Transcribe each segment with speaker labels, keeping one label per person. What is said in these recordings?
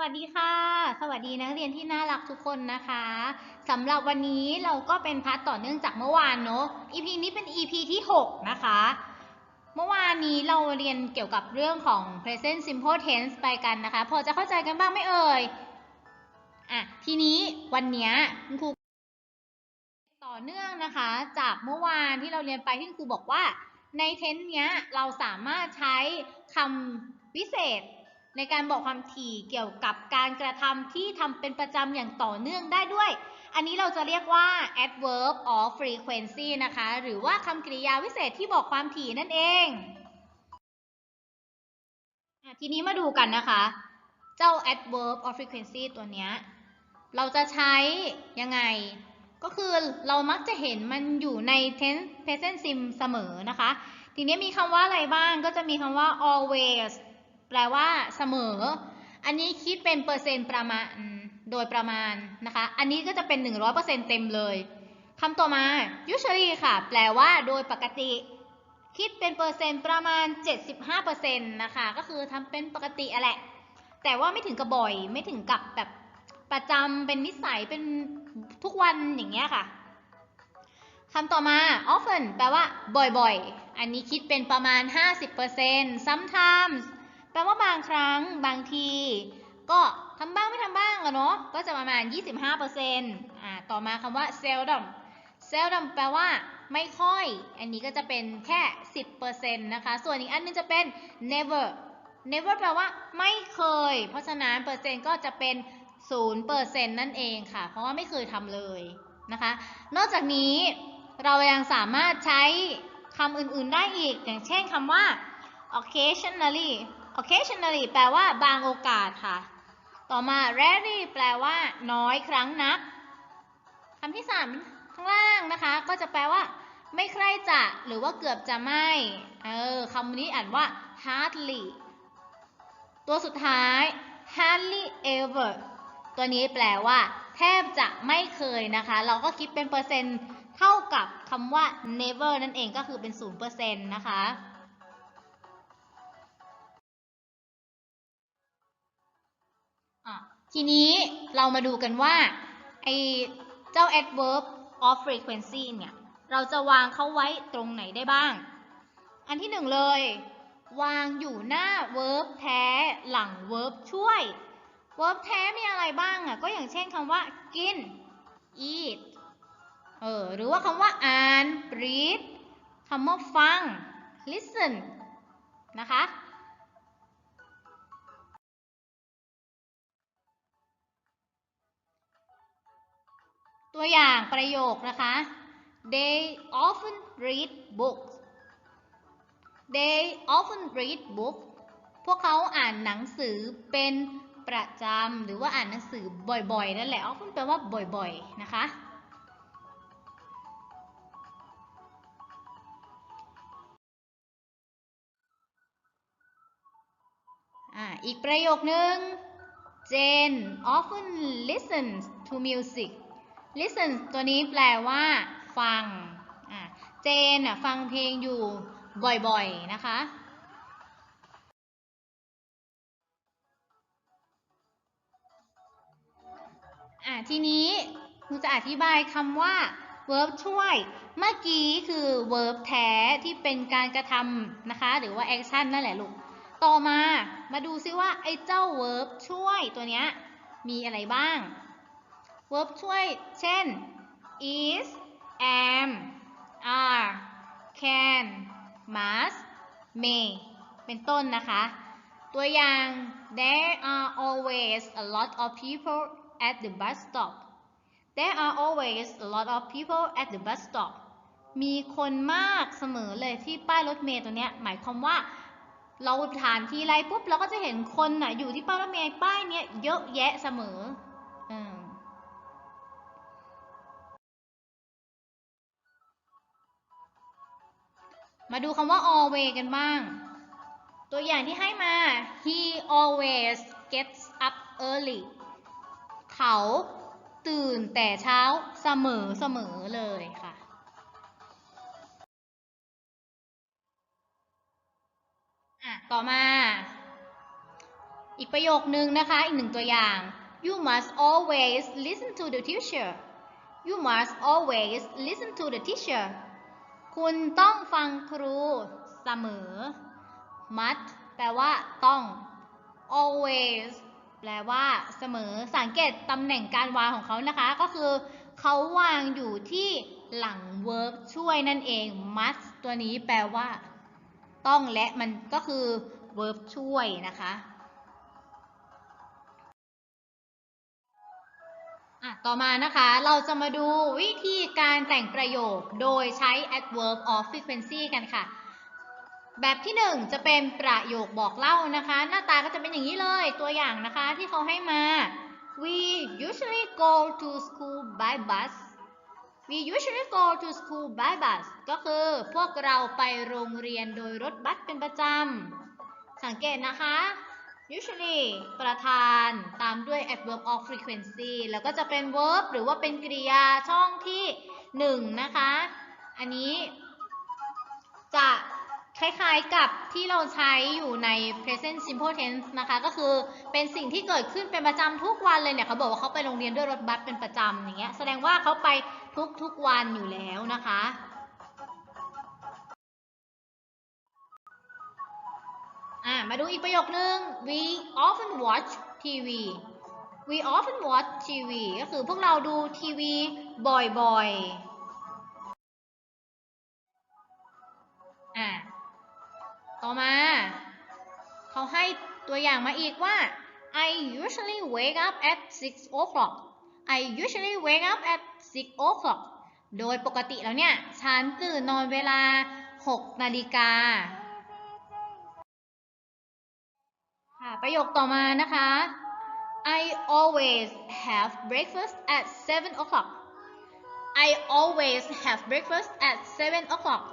Speaker 1: วัสดีค่ะ สวัสดีนักเรียนที่น่ารักทุกคนนะคะสำหรับวันนี้เราก็เป็นพาร์ทต่อเนื่องจากเมื่อวานเนอะ EP นี้เป็น EP ที่ 6 นะคะ เมื่อวานนี้เราเรียนเกี่ยวกับเรื่องของ present simple tense ไปกันนะคะ พอจะเข้าใจกันบ้างไหมเอ่ย อะ ทีนี้วันนี้คุณครูต่อเนื่องนะคะ จากเมื่อวานที่เราเรียนไปที่ครูบอกว่าในเทนส์เนี้ยเราสามารถใช้คำวิเศษ ในการบอกความถี่เกี่ยวกับการกระทำที่ทำเป็นประจำอย่างต่อเนื่องได้ด้วย อันนี้เราจะเรียกว่า adverb of frequency นะคะ หรือว่าคำกริยาวิเศษที่บอกความถี่นั่นเองอทีนี้มาดูกันนะคะ เจ้า adverb of frequency ตัวเนี้ย เราจะใช้ยังไง ก็คือเรามักจะเห็นมันอยู่ใน tense present sim เสมอนะคะ ทีนี้มีคำว่าอะไรบ้าง ก็จะมีคำว่า always แปลว่าเสมอ อันนี้คิดเป็นเปอร์เซ็นต์ประมาณโดยประมาณนะคะ อันนี้ก็จะเป็น 100%เต็มเลยคำต่อมา usually ค่ะ แปลว่าโดยปกติ คิดเป็นเปอร์เซ็นต์ประมาณ 75%นะคะ ก็คือทำเป็นปกติอะแหละ แต่ว่าไม่ถึงกับบ่อย ไม่ถึงกับแบบประจำเป็นนิสัยเป็นทุกวันอย่างเงี้ยค่ะคำต่อมา often แปลว่าบ่อยๆ อันนี้คิดเป็นประมาณ 50% sometimes แปลว่าบางครั้งบางที ก็ทำบ้างไม่ทำบ้างอะเนาะก็จะประมาณ 25%อ่าต่อมาคำว่า seldom seldom แปลว่าไม่ค่อย อันนี้ก็จะเป็นแค่ 10%นะคะ ส่วนอีกอันนึงจะเป็น never never แปลว่าไม่เคย เพราะฉะนั้นเปอร์เซ็นต์ก็จะเป็น 0%นั่นเองค่ะ เพราะว่าไม่เคยทำเลยนะคะ นอกจากนี้เรายังสามารถใช้คำอื่นๆได้อีก อย่างเช่นคำว่า occasionally occasionally แปลว่าบางโอกาสค่ะ ต่อมา rarely แปลว่า น้อยครั้งนักคำที่สามข้างล่างนะคะ ก็จะแปลว่า ไม่ใคร่จะหรือว่าเกือบจะไม่เออคำนี้อ่านว่า hardly ตัวสุดท้าย hardly ever ตัวนี้แปลว่า แทบจะไม่เคยนะคะ เราก็คิดเป็นเปอร์เซ็นต์เท่ากับคำว่า never นั่นเองก็คือเป็น 0%นะคะ ทีนี้เรามาดูกันว่าไอเจ้า adverb of frequency เนี่ย เราจะวางเขาไว้ตรงไหนได้บ้าง อันที่หนึ่งเลย วางอยู่หน้า verb แท้หลัง verb ช่วย verb แท้มีอะไรบ้างอะ ก็อย่างเช่นคำว่า กิน eat เออ หรือว่าคำว่าอ่าน read คำว่าฟัง listen นะคะ ตัวอย่างประโยคนะคะ they often read books they often read books พวกเขาอ่านหนังสือเป็นประจำหรือว่าอ่านหนังสือบ่อยๆนั่นแหละ often แปลว่าบ่อยๆ นะคะอ่าอีกประโยคนึง Jane often listens to music listen ตัวนี้แปลว่า ฟังเจนอะฟังเพลงอยู่บ่อยๆ นะคะ ทีนี้ครูจะอธิบายคำว่า verb ช่วย เมื่อกี้คือ verb แท้ที่เป็นการกระทำนะคะ หรือว่า action นั่นแหละลูก ต่อมา มาดูซิว่า ไอ้เจ้า verb ช่วยตัวเนี้ยมีอะไรบ้าง verb ช่วย เช่น is am are can must may เป็นต้นนะคะ ตัวอย่าง there are always a lot of people at the bus stop there are always a lot of people at the bus stop มีคนมากเสมอเลยที่ป้ายรถเมล์ตัวเนี้ย หมายความว่าเราผ่านทีไรปุ๊บเราก็จะเห็นคนน่ะอยู่ที่ป้ายรถเมล์ป้ายเนี้ยเยอะแยะเสมอ มาดูคำว่า always กันบ้าง ตัวอย่างที่ให้มา he always gets up early เขาตื่นแต่เช้าเสมอเสมอเลยค่ะ อะ ต่อมา อีกประโยคนึงนะคะ อีกหนึ่งตัวอย่าง you must always listen to the teacher you must always listen to the teacher คุณต้องฟังครูเสมอ must แปลว่าต้อง always แปลว่าเสมอ สังเกตตำแหน่งการวางของเขานะคะ ก็คือเขาวางอยู่ที่หลัง verb ช่วยนั่นเอง must ตัวนี้แปลว่า ต้องและมันก็คือ verb ช่วยนะคะ ต่อมานะคะเราจะมาดูวิธีการแต่งประโยคโดยใช้ adverb of frequency กันค่ะ แบบที่หนึ่งจะเป็นประโยคบอกเล่านะคะ หน้าตาก็จะเป็นอย่างนี้เลยตัวอย่างนะคะที่เขาให้มา we usually go to school by bus we usually go to school by bus ก็คือพวกเราไปโรงเรียนโดยรถบัสเป็นประจำสังเกตนะคะ usually ประธานตามด้วย adverb of frequency แล้วก็จะเป็น verb หรือว่าเป็นกริยาช่องที่หนึ่งนะคะ อันนี้จะคล้ายๆกับที่เราใช้อยู่ใน present simple tense นะคะ ก็คือเป็นสิ่งที่เกิดขึ้นเป็นประจำทุกวันเลยเนี่ยเขาบอกว่าเขาไปโรงเรียนด้วยรถบัสเป็นประจำอย่างเงี้ยแสดงว่าเขาไปทุกๆวันอยู่แล้วนะคะ อ่ามาดูอีกประโยคนึง we often watch TV we often watch TV ก็คือพวกเราดูทีวีบ่อยๆ อ่าต่อมา เขาให้ตัวอย่างมาอีกว่า I usually wake up at 6 o'clock I usually wake up at 6 o'clock โดยปกติแล้วเนี่ย ฉันตื่นนอนเวลา 6 นาฬิกา ค่ะ ประโยคต่อมานะคะ I always have breakfast at 7 o'clock I always have breakfast at 7 o'clock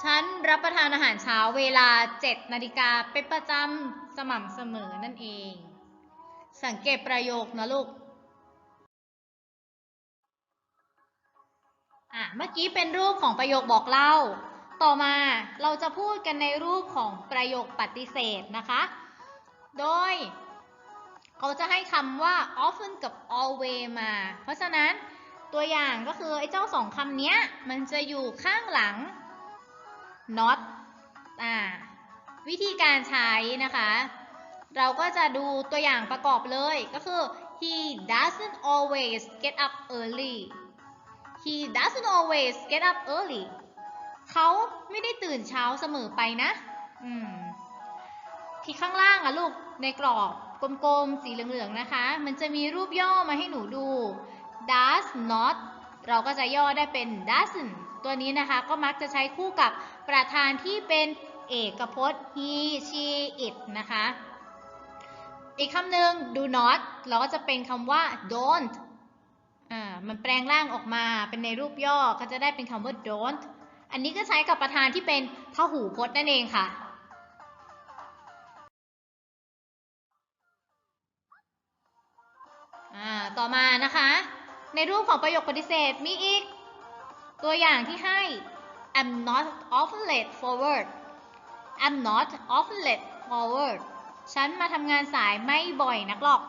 Speaker 1: ฉันรับประทานอาหารเช้าเวลา 7 นาฬิกาเป็นประจำสม่ำเสมอนั่นเอง สังเกตประโยคนะลูกอะเมื่อกี้เป็นรูปของประโยคบอกเล่า ต่อมาเราจะพูดกันในรูปของประโยคปฏิเสธนะคะ โดย เขาจะให้คำว่า often กับ always มา เพราะฉะนั้นตัวอย่างก็คือไอ้เจ้าสองคำนี้มันจะอยู่ข้างหลัง not อ่าวิธีการใช้นะคะ เราก็จะดูตัวอย่างประกอบเลยก็คือ he doesn't always get up early he doesn't always get up early เขาไม่ได้ตื่นเช้าเสมอไปนะ อืมที่ข้างล่างอะลูก ในกรอบกลมๆ สีเหลืองๆ นะคะ มันจะมีรูปย่อมาให้หนูดู does not เราก็จะย่อได้เป็น doesn't ตัวนี้นะคะก็มักจะใช้คู่กับประธานที่เป็นเอกพจน์ he she it นะคะ อีกคำหนึ่ง do not เราก็จะเป็นคำว่า don't อ่า มันแปลงร่างออกมาเป็นในรูปย่อก็จะได้เป็นคำว่า don't อันนี้ก็ใช้กับประธานที่เป็นพหูพจน์นั่นเองค่ะ ต่อมานะคะ ในรูปของประโยคปฏิเสธมีอีก ตัวอย่างที่ให้ I'm not often late for work I'm not often late for work ฉันมาทำงานสายไม่บ่อยนักหรอก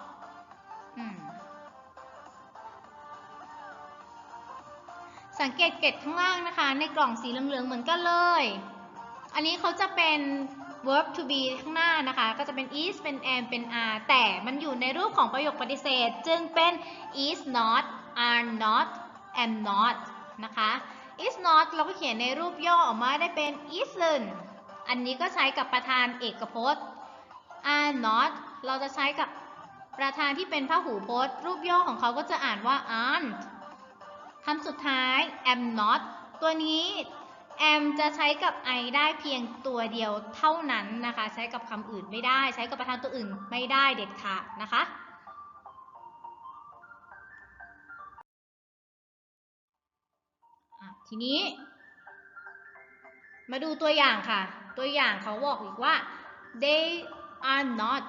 Speaker 1: สังเกตเกตข้างล่างนะคะ ในกล่องสีเหลืองๆเหมือนกันเลย อันนี้เขาจะเป็น verb to be ข้างหน้านะคะ ก็จะเป็น is เป็น am เป็น are แต่มันอยู่ในรูปของประโยคปฏิเสธ จึงเป็น is not are not am not นะคะ is not เราก็เขียนในรูปย่อออกมาได้เป็น isn't อันนี้ก็ใช้กับประธานเอกพจน์ are not เราจะใช้กับประธานที่เป็นพหูพจน์ รูปย่อของเขาก็จะอ่านว่า aren't คำสุดท้าย am not ตัวนี้ am จะใช้กับ I ได้เพียงตัวเดียวเท่านั้นนะคะ ใช้กับคำอื่นไม่ได้ ใช้กับประธานตัวอื่นไม่ได้เด็ดขาดนะคะทีนี้ มาดูตัวอย่างค่ะ ตัวอย่างเขาบอกอีกว่า they are not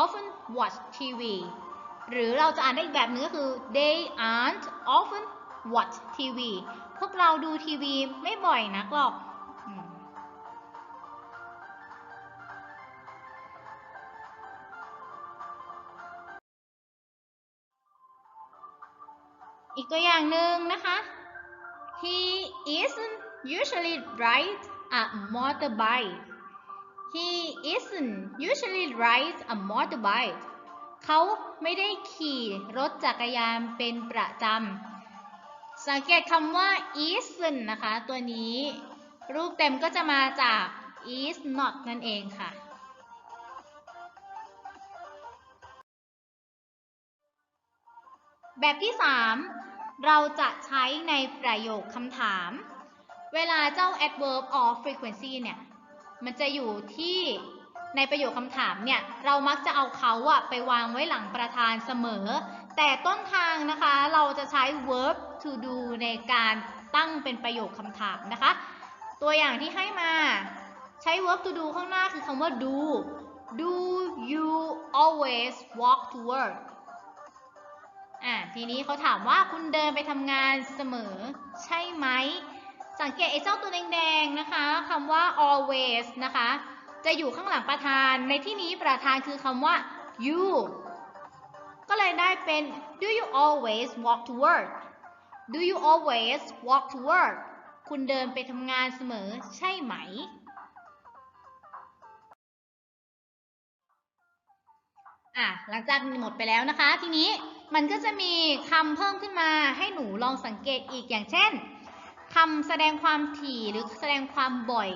Speaker 1: often watch TV หรือเราจะอ่านได้อีกแบบนึงก็คือ they aren't often watch TV พวกเราดูทีวีไม่บ่อยนักหรอก อีกตัวอย่างหนึ่งนะคะ he isn't usually ride a motorbike he isn't usually ride a motorbike เขาไม่ได้ขี่รถจักรยานเป็นประจำ สังเกตคำว่า isn't นะคะ ตัวนี้ รูปเต็มก็จะมาจาก is not นั่นเองค่ะ แบบที่ 3 เราจะใช้ในประโยคคำถาม เวลาเจ้า adverb of frequency เนี่ย มันจะอยู่ที่ในประโยคคำถามเนี่ย เรามักจะเอาเขาอะไปวางไว้หลังประธานเสมอ แต่ต้นทางนะคะเราจะใช้ verb to do ในการตั้งเป็นประโยคคำถามนะคะ ตัวอย่างที่ให้มาใช้ verb to do ข้างหน้าคือคำว่า do do you always walk to work อะทีนี้เขาถามว่าคุณเดินไปทำงานเสมอใช่ไหม สังเกตไอ้เจ้าตัวแดงๆนะคะคำว่า always นะคะ จะอยู่ข้างหลังประธาน ในที่นี้ประธานคือคำว่า you ก็เลยได้เป็น do you always walk to work do you always walk to work คุณเดินไปทำงานเสมอใช่ไหม อะ หลังจากหมดไปแล้วนะคะ ทีนี้มันก็จะมีคำเพิ่มขึ้นมาให้หนูลองสังเกตอีกอย่างเช่นคำแสดงความถี่หรือแสดงความบ่อย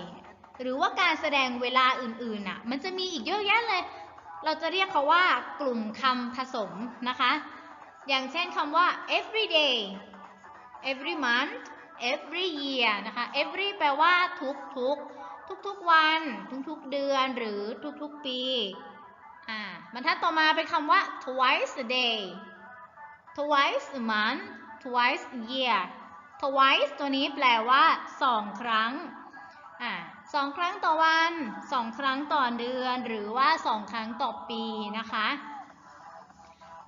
Speaker 1: หรือว่าการแสดงเวลาอื่นๆน่ะ มันจะมีอีกเยอะแยะเลย เราจะเรียกเขาว่ากลุ่มคำผสมนะคะ อย่างเช่นคำว่า every day every month every year นะคะ every แปลว่าทุกทุกทุกทุกวัน ทุกๆเดือนหรือทุกๆปีอ่าบรรทัดต่อมาเป็นคำว่า twice a day twice a month twice a year twice ตัวนี้แปลว่าสองครั้งอ่า สองครั้งต่อวันสองครั้งต่อเดือน หรือว่าสองครั้งต่อปีนะคะ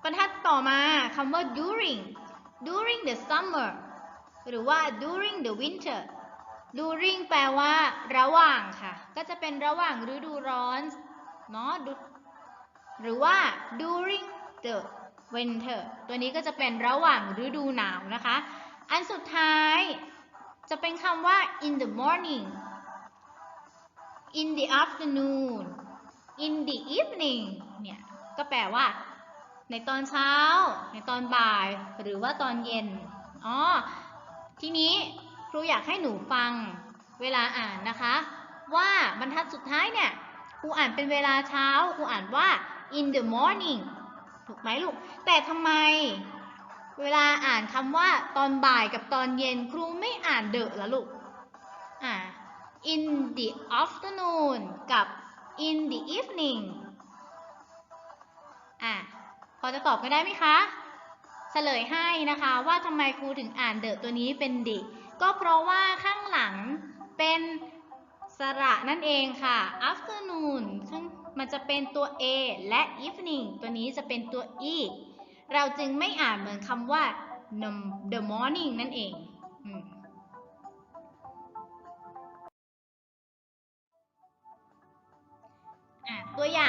Speaker 1: บรรทัดต่อมาคำว่า during during the summer หรือว่า during the winter during แปลว่าระหว่างค่ะ ก็จะเป็นระหว่างฤดูร้อนเนาะหรือว่า during the winter ตัวนี้ก็จะเป็นระหว่างฤดูหนาวนะคะ อันสุดท้ายจะเป็นคำว่า in the morning in the afternoon in the evening เนี่ย ก็แปลว่า ในตอนเช้า ในตอนบ่าย หรือว่าตอนเย็น อ๋อ ทีนี้ครูอยากให้หนูฟังเวลาอ่านนะคะ ว่าบรรทัดสุดท้ายเนี่ย ครูอ่านเป็นเวลาเช้า ครูอ่านว่า in the morning ถูกไหมลูก แต่ทำไม เวลาอ่านคำว่าตอนบ่ายกับตอนเย็น ครูไม่อ่านเดอะละลูก อ่า in the afternoon กับ in the evening อะพอจะตอบกันได้ไหมคะเฉลยให้นะคะว่าทำไมครูถึงอ่านเดอะตัวนี้เป็นดิก็เพราะว่าข้างหลังเป็นสระนั่นเองค่ะ afternoon ซึ่งมันจะเป็นตัว a และ evening ตัวนี้จะเป็นตัว e เราจึงไม่อ่านเหมือนคำว่า the morning นั่นเอง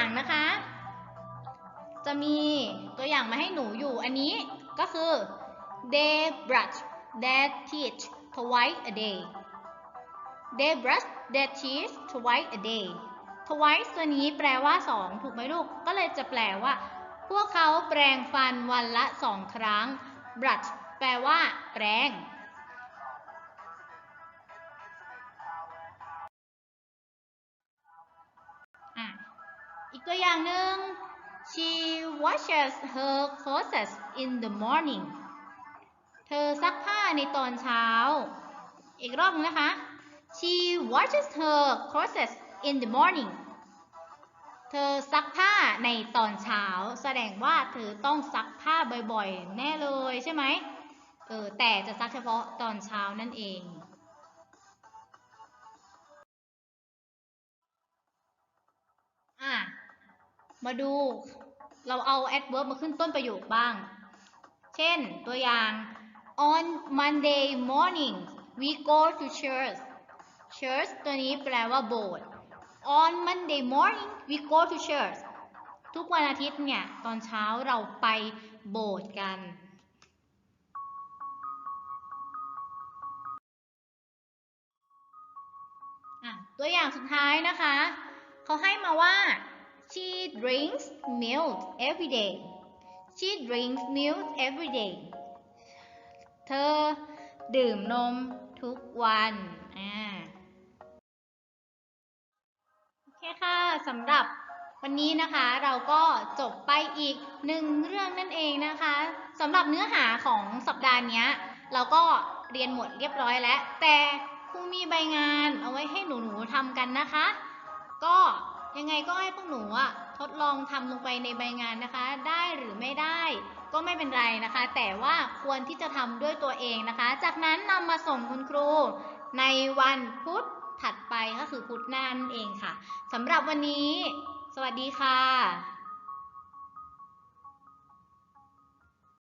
Speaker 1: อย่างนะคะ จะมีตัวอย่างมาให้หนูอยู่อันนี้ก็คือ they brush their teeth twice a day they brush their teeth twice a day twice ตัวนี้แปลว่าสองถูกไหมลูก ก็เลยจะแปลว่า พวกเขาแปรงฟันวันละสองครั้ง brush แปลว่า แปรง ตัวอย่างหนึ่ง she washes her clothes in the morning เธอซักผ้าในตอนเช้า อีกรอบนึงนะคะ she washes her clothes in the morning เธอซักผ้าในตอนเช้า แสดงว่าเธอต้องซักผ้าบ่อยๆ แน่เลยใช่ไหมเออแต่จะซักเฉพาะตอนเช้านั่นเองอะ มาดูเราเอา adverb มาขึ้นต้นประโยคบ้าง เช่นตัวอย่าง on Monday morning we go to church church ตัวนี้แปลว่าโบสถ์ on Monday morning we go to church ทุกวันอาทิตย์เนี่ย ตอนเช้าเราไปโบสถ์กัน ตัวอย่างสุดท้ายนะคะ เขาให้มาว่า she drinks milk every day she drinks milk every day เธอดื่มนมทุกวัน อ่า โอเคค่ะ สำหรับวันนี้นะคะเราก็จบไปอีกหนึ่งเรื่องนั่นเองนะคะสำหรับเนื้อหาของสัปดาห์นี้เราก็เรียนหมดเรียบร้อยแล้ว แต่ครูมีใบงานเอาไว้ให้หนูๆทำกันนะคะ ก็ ยังไงก็ให้พวกหนูอะทดลองทำลงไปในใบงานนะคะ ได้หรือไม่ได้ก็ไม่เป็นไรนะคะ แต่ว่าควรที่จะทำด้วยตัวเองนะคะ จากนั้นนำมาส่งคุณครูในวันพุธถัดไปก็คือพุธหน้านั่นเองค่ะสำหรับวันนี้ สวัสดีค่ะ